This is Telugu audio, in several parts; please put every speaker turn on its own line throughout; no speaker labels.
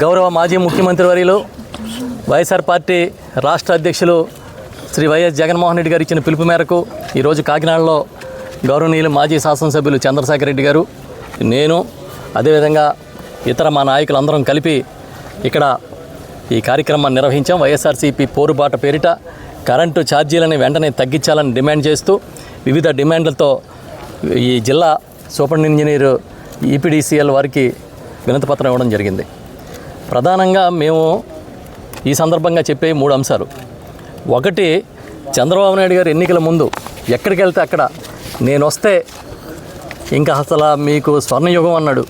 గౌరవ మాజీ ముఖ్యమంత్రి వర్యులు వైఎస్ఆర్ పార్టీ రాష్ట్ర అధ్యక్షులు శ్రీ వైఎస్ జగన్మోహన్ రెడ్డి గారు ఇచ్చిన పిలుపు మేరకు ఈరోజు కాకినాడలో గౌరవనీయులు మాజీ శాసనసభ్యులు చంద్రశేఖర్ రెడ్డి గారు నేను అదేవిధంగా ఇతర మా నాయకులందరం కలిపి ఇక్కడ ఈ కార్యక్రమాన్ని నిర్వహించాం. వైఎస్ఆర్సీపీ పోరుబాట పేరిట కరెంటు ఛార్జీలని వెంటనే తగ్గించాలని డిమాండ్ చేస్తూ వివిధ డిమాండ్లతో ఈ జిల్లా సూపర్ ఇంజనీర్ ఈపీడీసీఎల్ వారికి వినతిపత్రం ఇవ్వడం జరిగింది. ప్రధానంగా మేము ఈ సందర్భంగా చెప్పే మూడు అంశాలు. ఒకటి చంద్రబాబు నాయుడు గారు ఎన్నికల ముందు ఎక్కడికి వెళ్తే అక్కడ నేను వస్తే ఇంకా అసలు మీకు స్వర్ణయుగం అన్నాడు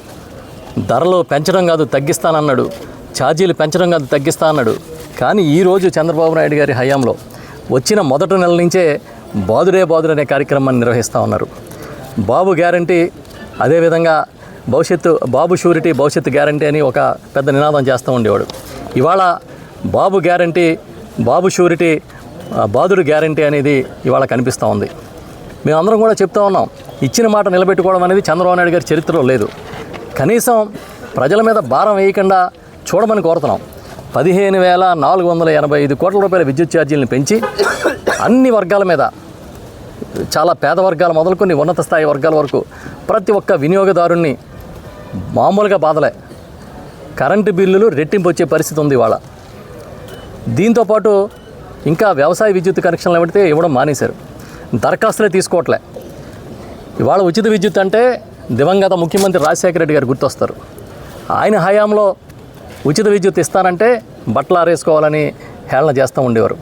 ధరలు పెంచడం కాదు తగ్గిస్తానన్నాడు ఛార్జీలు పెంచడం కాదు తగ్గిస్తా అన్నాడు కానీ ఈరోజు చంద్రబాబు నాయుడు గారి హయాంలో వచ్చిన మొదటి నెల నుంచే బాదుడే బాదుడు అనే కార్యక్రమాన్ని నిర్వహిస్తూ ఉన్నారు. బాబు గ్యారంటీ అదేవిధంగా భవిష్యత్తు బాబు షూరిటీ భవిష్యత్తు గ్యారంటీ అని ఒక పెద్ద నినాదం చేస్తూ ఉండేవాడు. ఇవాళ బాబు గ్యారంటీ బాబు షూరిటీ బాదుడు గ్యారంటీ అనేది ఇవాళ కనిపిస్తూ ఉంది. మేమందరం కూడా చెప్తా ఉన్నాం ఇచ్చిన మాట నిలబెట్టుకోవడం అనేది చంద్రబాబు నాయుడు గారి చరిత్రలో లేదు. కనీసం ప్రజల మీద భారం వేయకుండా చూడమని కోరుతున్నాం. పదిహేను వేల నాలుగు వందల ఎనభై ఐదు కోట్ల రూపాయల విద్యుత్ ఛార్జీలను పెంచి అన్ని వర్గాల మీద చాలా పేద వర్గాలు మొదలుకొని ఉన్నత స్థాయి వర్గాల వరకు ప్రతి ఒక్క వినియోగదారుణ్ణి మామూలుగా బాధలే. కరెంటు బిల్లులు రెట్టింపు వచ్చే పరిస్థితి ఉంది ఇవాళ. దీంతోపాటు ఇంకా వ్యవసాయ విద్యుత్ కనెక్షన్లు పెడితే ఇవ్వడం మానేశారు. దరఖాస్తులే తీసుకోవట్లే. ఇవాళ ఉచిత విద్యుత్ అంటే దివంగత ముఖ్యమంత్రి రాజశేఖర రెడ్డి గారు గుర్తొస్తారు. ఆయన హయాంలో ఉచిత విద్యుత్ ఇస్తానంటే బట్టలు ఆరేసుకోవాలని హేళన చేస్తూ ఉండేవారు.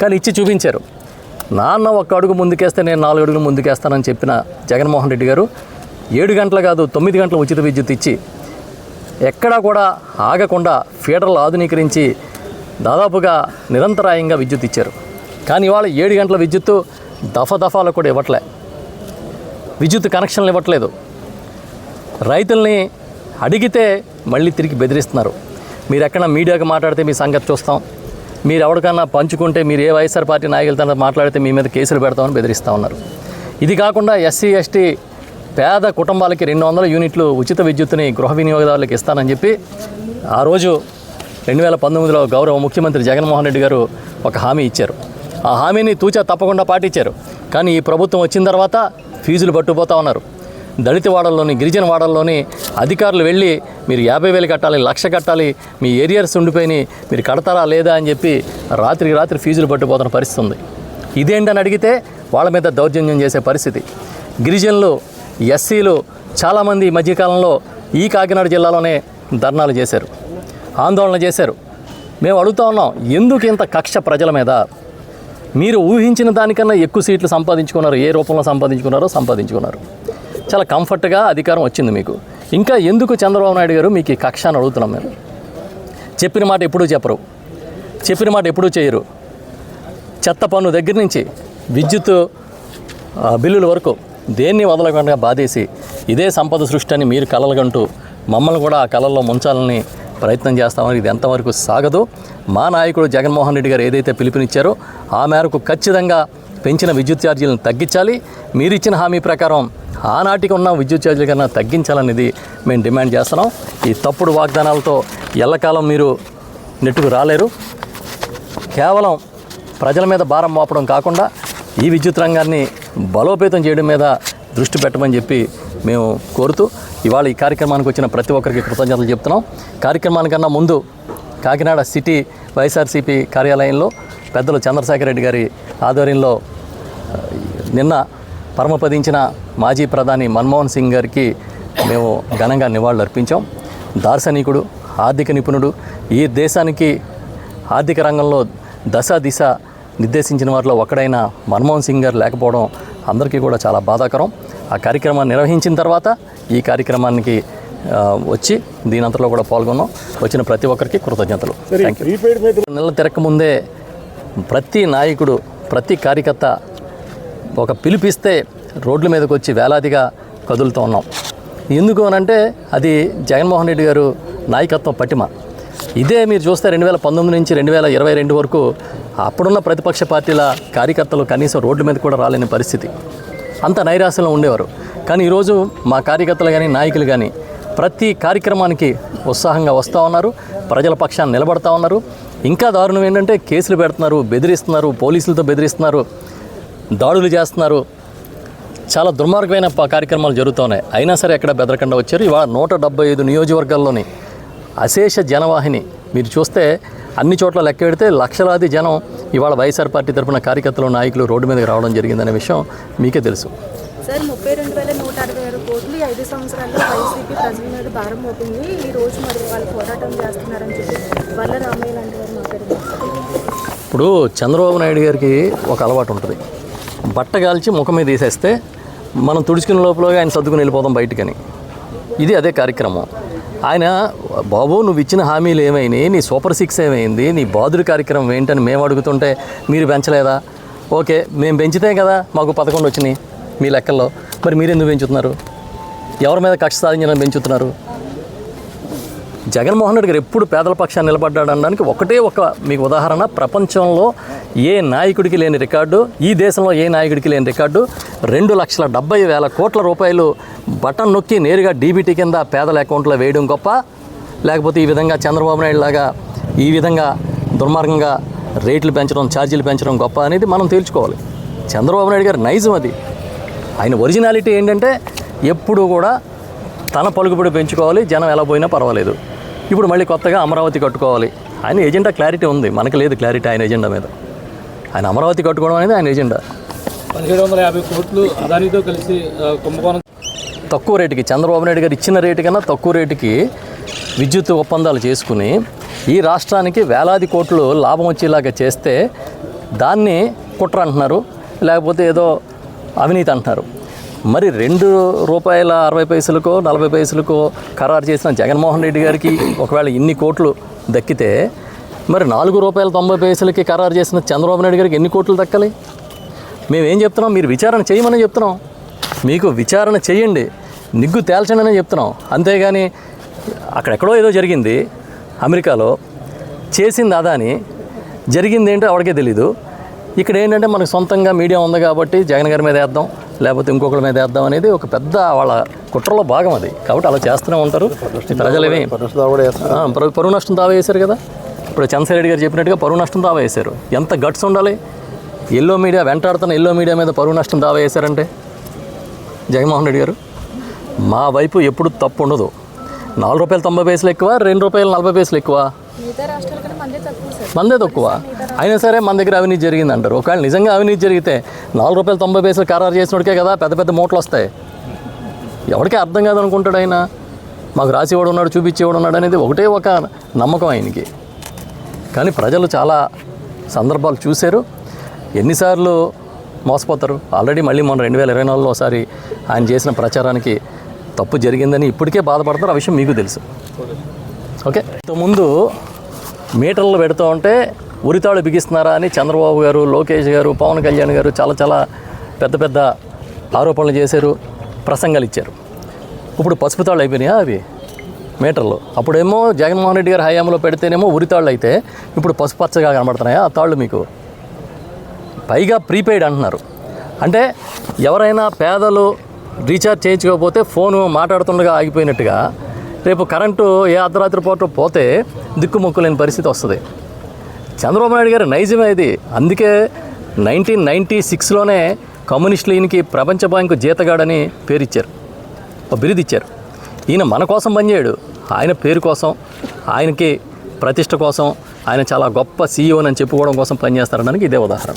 కానీ ఇచ్చి చూపించారు. నాన్న ఒక్క అడుగు ముందుకేస్తే నేను నాలుగు అడుగులు ముందుకేస్తానని చెప్పిన జగన్మోహన్ రెడ్డి గారు ఏడు గంటలు కాదు తొమ్మిది గంటల ఉచిత విద్యుత్ ఇచ్చి ఎక్కడా కూడా ఆగకుండా ఫీడర్లు ఆధునీకరించి దాదాపుగా నిరంతరాయంగా విద్యుత్ ఇచ్చారు. కానీ ఇవాళ ఏడు గంటల విద్యుత్తు దఫ దఫాలు కూడా ఇవ్వట్లే. విద్యుత్ కనెక్షన్లు ఇవ్వట్లేదు. రైతుల్ని అడిగితే మళ్ళీ తిరిగి బెదిరిస్తున్నారు. మీరు ఎక్కడ మీడియాకి మాట్లాడితే మీ సంగతి చూస్తాం. మీరు ఎవరికన్నా పంచుకుంటే మీరు ఏ వైఎస్ఆర్ పార్టీ నాయకులతో మాట్లాడితే మీ మీద కేసులు పెడతామని బెదిరిస్తూ ఉన్నారు. ఇది కాకుండా ఎస్సీ ఎస్టీ పేద కుటుంబాలకి రెండు వందల యూనిట్లు ఉచిత విద్యుత్తుని గృహ వినియోగదారులకు ఇస్తానని చెప్పి ఆ రోజు రెండు వేల పంతొమ్మిదిలో గౌరవ ముఖ్యమంత్రి జగన్మోహన్ రెడ్డి గారు ఒక హామీ ఇచ్చారు. ఆ హామీని తూచా తప్పకుండా పాటించారు. కానీ ఈ ప్రభుత్వం వచ్చిన తర్వాత ఫీజులు పట్టుకుపోతా ఉన్నారు. దళిత వాడల్లోని గిరిజన వాడల్లోని అధికారులు వెళ్ళి మీరు యాభై వేలు కట్టాలి లక్ష కట్టాలి మీ ఏరియర్స్ ఉండిపోయి మీరు కడతారా లేదా అని చెప్పి రాత్రికి రాత్రి ఫీజులు పట్టుకుపోతున్న పరిస్థితి ఉంది. ఇదేంటని అడిగితే వాళ్ళ మీద దౌర్జన్యం చేసే పరిస్థితి. గిరిజనులు ఎస్సీలు చాలామంది ఈ మధ్యకాలంలో ఈ కాకినాడ జిల్లాలోనే ధర్నాలు చేశారు ఆందోళన చేశారు. మేము అడుగుతా ఉన్నాం ఎందుకు ఇంత కక్ష ప్రజల మీద? మీరు ఊహించిన దానికన్నా ఎక్కువ సీట్లు సంపాదించుకున్నారు ఏ రూపంలో సంపాదించుకున్నారో సంపాదించుకున్నారు. చాలా కంఫర్ట్గా అధికారం వచ్చింది మీకు. ఇంకా ఎందుకు చంద్రబాబు నాయుడు గారు మీకు ఈ కక్ష అని అడుగుతున్నాం మేము? చెప్పిన మాట ఎప్పుడూ చెప్పరు చెప్పిన మాట ఎప్పుడూ చేయరు. చెత్త పన్ను దగ్గర నుంచి విద్యుత్ బిల్లుల వరకు దేన్ని వదలకుండా బాధేసి ఇదే సంపద సృష్టి అని మీరు కలలుగంటూ మమ్మల్ని కూడా ఆ కళల్లో ముంచాలని ప్రయత్నం చేస్తామని ఇది ఎంతవరకు సాగదు. మా నాయకుడు జగన్మోహన్ రెడ్డి గారు ఏదైతే పిలుపునిచ్చారో ఆ మేరకు ఖచ్చితంగా పెంచిన విద్యుత్ ఛార్జీలను తగ్గించాలి. మీరు ఇచ్చిన హామీ ప్రకారం ఆనాటికి ఉన్న విద్యుత్ ఛార్జీల కన్నా తగ్గించాలనేది మేము డిమాండ్ చేస్తున్నాం. ఈ తప్పుడు వాగ్దానాలతో ఎల్లకాలం మీరు నెట్టుకు రాలేరు. కేవలం ప్రజల మీద భారం మోపడం కాకుండా ఈ విద్యుత్ రంగాన్ని బలోపేతం చేయడం మీద దృష్టి పెట్టమని చెప్పి మేము కోరుతూ ఇవాళ ఈ కార్యక్రమానికి వచ్చిన ప్రతి ఒక్కరికి కృతజ్ఞతలు చెప్తున్నాం. కార్యక్రమానికన్నా ముందు కాకినాడ సిటీ వైఎస్ఆర్సీపీ కార్యాలయంలో పెద్దలు చంద్రశేఖర్ రెడ్డి గారి ఆధ్వర్యంలో నిన్న పరమపదించిన మాజీ ప్రధాని మన్మోహన్ సింగ్ గారికి మేము ఘనంగా నివాళులు అర్పించాం దార్శనికుడు ఆర్థిక నిపుణుడు ఈ దేశానికి ఆర్థిక రంగంలో దశ దిశ నిర్దేశించిన వారిలో ఒకడైన మన్మోహన్ సింగ్ గారు లేకపోవడం అందరికీ కూడా చాలా బాధాకరం. ఆ కార్యక్రమాన్ని నిర్వహించిన తర్వాత ఈ కార్యక్రమానికి వచ్చి దీనంతలో కూడా పాల్గొన్నాం. వచ్చిన ప్రతి ఒక్కరికి కృతజ్ఞతలు. నెల తిరగకముందే ప్రతి నాయకుడు ప్రతి కార్యకర్త ఒక పిలిపిస్తే రోడ్ల మీదకి వచ్చి వేలాదిగా కదులుతూ ఉన్నాం. ఎందుకు అనంటే అది జగన్మోహన్ రెడ్డి గారు నాయకత్వం పటిమ. ఇదే మీరు చూస్తే రెండు వేల పంతొమ్మిది నుంచి రెండు వేల ఇరవై రెండు వరకు అప్పుడున్న ప్రతిపక్ష పార్టీల కార్యకర్తలు కనీసం రోడ్ల మీద కూడా రాలేని పరిస్థితి. అంత నైరాశ్యంలో ఉండేవారు. కానీ ఈరోజు మా కార్యకర్తలు కానీ నాయకులు కానీ ప్రతి కార్యక్రమానికి ఉత్సాహంగా వస్తూ ఉన్నారు. ప్రజల పక్షాన్ని నిలబడతా ఉన్నారు. ఇంకా దారుణం ఏంటంటే కేసులు పెడుతున్నారు బెదిరిస్తున్నారు పోలీసులతో బెదిరిస్తున్నారు దాడులు చేస్తున్నారు. చాలా దుర్మార్గమైన కార్యక్రమాలు జరుగుతున్నాయి అయినా సరే ఎక్కడ బెదరకుండా వచ్చారు. ఇవాళ నూట డెబ్బై ఐదు నియోజకవర్గాల్లోని అశేష జనవాహిని మీరు చూస్తే అన్ని చోట్ల లెక్క పెడితే లక్షలాది జనం ఇవాళ వైఎస్ఆర్ పార్టీ తరఫున కార్యకర్తలు నాయకులు రోడ్డు మీదకి రావడం జరిగిందనే విషయం మీకే తెలుసు.
సార్ ముప్పై రెండు వేల నూట అరవై ఆరు కోట్లు ఐదు సంవత్సరాల్లో వైసీపీ ప్రజల మీద భారం మోపింది. ఈ రోజు మరి వాళ్ళు పోరాటం చేస్తున్నారని చెప్పి వల్ల రామయ్య లాంటి వారు మాట్లాడారు.
ఇప్పుడు చంద్రబాబు నాయుడు గారికి ఒక అలవాటు ఉంటుంది. బట్ట కాల్చి ముఖం మీద తీసేస్తే మనం తుడుచుకునే లోపలగా ఆయన సర్దుకుని వెళ్ళిపోతాం బయటకని. ఇది అదే కార్యక్రమం. ఆయన బాబు నువ్వు ఇచ్చిన హామీలు ఏమైనాయి? నీ సూపర్ సిక్స్ ఏమైంది? నీ బాదుడు కార్యక్రమం ఏంటని మేము అడుగుతుంటే మీరు పెంచలేదా? ఓకే మేము పెంచితే కదా మాకు పదకొండు వచ్చినాయి మీ లెక్కల్లో. మరి మీరు ఎందుకు పెంచుతున్నారు? ఎవరి మీద కక్ష సాధించడం పెంచుతున్నారు? జగన్మోహన్ రెడ్డి గారు ఎప్పుడు పేదల పక్షాన్ని నిలబడ్డాడు అనడానికి ఒకటే ఒక మీకు ఉదాహరణ. ప్రపంచంలో ఏ నాయకుడికి లేని రికార్డు ఈ దేశంలో ఏ నాయకుడికి లేని రికార్డు రెండు లక్షల డెబ్బై వేల కోట్ల రూపాయలు బటన్ నొక్కి నేరుగా డీబీటీ కింద పేదల అకౌంట్లో వేయడం గొప్ప. లేకపోతే ఈ విధంగా చంద్రబాబు నాయుడు లాగా ఈ విధంగా దుర్మార్గంగా రేట్లు పెంచడం ఛార్జీలు పెంచడం గొప్ప అనేది మనం తేల్చుకోవాలి. చంద్రబాబు నాయుడు గారి నైజం అది. ఆయన ఒరిజినాలిటీ ఏంటంటే ఎప్పుడూ కూడా తన పలుకుబడి పెంచుకోవాలి జనం ఎలా పోయినా పర్వాలేదు. ఇప్పుడు మళ్ళీ కొత్తగా అమరావతి కట్టుకోవాలి. ఆయన ఎజెండా క్లారిటీ ఉంది. మనకు లేదు క్లారిటీ ఆయన ఎజెండా మీద. ఆయన అమరావతి కట్టుకోవడం అనేది ఆయన ఎజెండా.
పదిహేడు వందల యాభై కోట్లు అదానితో కలిసి కుంభకోణం
తక్కువ రేటుకి చంద్రబాబు నాయుడు గారు ఇచ్చిన రేటు కన్నా తక్కువ రేటుకి విద్యుత్ ఒప్పందాలు చేసుకుని ఈ రాష్ట్రానికి వేలాది కోట్లు లాభం వచ్చేలాగా చేస్తే దాన్ని కుట్ర అంటున్నారు లేకపోతే ఏదో అవినీతి అంటున్నారు. మరి రెండు రూపాయల అరవై పైసలకో నలభై పైసలకో ఖరారు చేసిన జగన్మోహన్ రెడ్డి గారికి ఒకవేళ ఇన్ని కోట్లు దక్కితే మరి నాలుగు రూపాయల తొంభై పైసలకి ఖరారు చేసిన చంద్రబాబు నాయుడు గారికి ఎన్ని కోట్లు దక్కాలి? మేమేం చెప్తున్నాం? మీరు విచారణ చేయమని చెప్తున్నాం. మీకు విచారణ చేయండి. నిగ్గు తేల్చండి అని చెప్తున్నాం. అంతేగాని అక్కడెక్కడో ఏదో జరిగింది. అమెరికాలో చేసింది అదాని. జరిగింది ఏంటో ఆవిడకే తెలీదు. ఇక్కడ ఏంటంటే మనకు సొంతంగా మీడియా ఉంది కాబట్టి జగన్ గారి మీద వేద్దాం లేకపోతే ఇంకొకరి మీద వేద్దాం అనేది ఒక పెద్ద వాళ్ళ కుట్రలో భాగం అది. కాబట్టి అలా చేస్తూనే ఉంటారు. ప్రజలేమి పరువు నష్టం దావా కదా? ఇప్పుడు చంద్రశేఖర్ రెడ్డి గారు చెప్పినట్టుగా పరువు నష్టం దావా ఎంత గట్స్ ఉండాలి? ఎల్లో మీడియా వెంటాడుతున్న ఎల్లో మీడియా మీద పరువు నష్టం దావా వేశారంటే జగన్మోహన్ రెడ్డి గారు మా వైపు ఎప్పుడు తప్పు ఉండదు. నాలుగు రూపాయలు తొంభై పైసలు ఎక్కువ రెండు రూపాయలు నలభై పైసలు ఎక్కువ.
మందే తక్కువ
అయినా సరే మన దగ్గర అవినీతి జరిగింది అంటారు ఒకవేళ నిజంగా అవినీతి జరిగితే నాలుగు రూపాయలు తొంభై పైసలు ఖరారు చేసినోడికే కదా పెద్ద పెద్ద మూటలు వస్తాయి. ఎవరికీ అర్థం కాదనుకుంటాడు ఆయన? మాకు రాసేవాడు ఉన్నాడు చూపించేవాడు ఉన్నాడు అనేది ఒకటే ఒక నమ్మకం ఆయనకి. కానీ ప్రజలు చాలా సందర్భాలు చూశారు. ఎన్నిసార్లు మోసపోతారు? ఆల్రెడీ మళ్ళీ మొన్న రెండు వేల ఇరవై నాలుగులో ఒకసారి ఆయన చేసిన ప్రచారానికి తప్పు జరిగిందని ఇప్పటికే బాధపడతారు. ఆ విషయం మీకు తెలుసు. ఓకే? ముందు మీటర్లు పెడుతూ ఉంటే ఉరితాడు బిగిస్తున్నారా అని చంద్రబాబు గారు లోకేష్ గారు పవన్ కళ్యాణ్ గారు చాలా చాలా పెద్ద పెద్ద ఆరోపణలు చేశారు ప్రసంగాలు ఇచ్చారు. ఇప్పుడు పసుపు తాళ్ళు అయిపోయినాయా అవి? మీటర్లు. అప్పుడేమో జగన్మోహన్ రెడ్డి గారు హయాంలో పెడితేనేమో ఉరితాళ్ళు అయితే ఇప్పుడు పసుపచ్చగా కనబడుతున్నాయా? ఆ తాళ్ళు మీకు? పైగా ప్రీపెయిడ్ అంటున్నారు. అంటే ఎవరైనా పేదలు రీఛార్జ్ చేయించుకోకపోతే ఫోను మాట్లాడుతుండగా ఆగిపోయినట్టుగా రేపు కరెంటు ఏ అర్ధరాత్రి పూట పోతే దిక్కుముక్కు లేని పరిస్థితి వస్తుంది. చంద్రబాబు నాయుడు గారు నైజమే ఇది. అందుకే నైన్టీన్ నైంటీ సిక్స్లోనే కమ్యూనిస్టులు ఈయనకి ప్రపంచ బ్యాంకు జీతగాడని పేరిచ్చారు. ఒక ఇచ్చారు ఈయన మన కోసం పనిచేయడు ఆయన పేరు కోసం ఆయనకి ప్రతిష్ట కోసం ఆయన చాలా గొప్ప సీఈఓని అని చెప్పుకోవడం కోసం పనిచేస్తారనడానికి ఇదే ఉదాహరణ.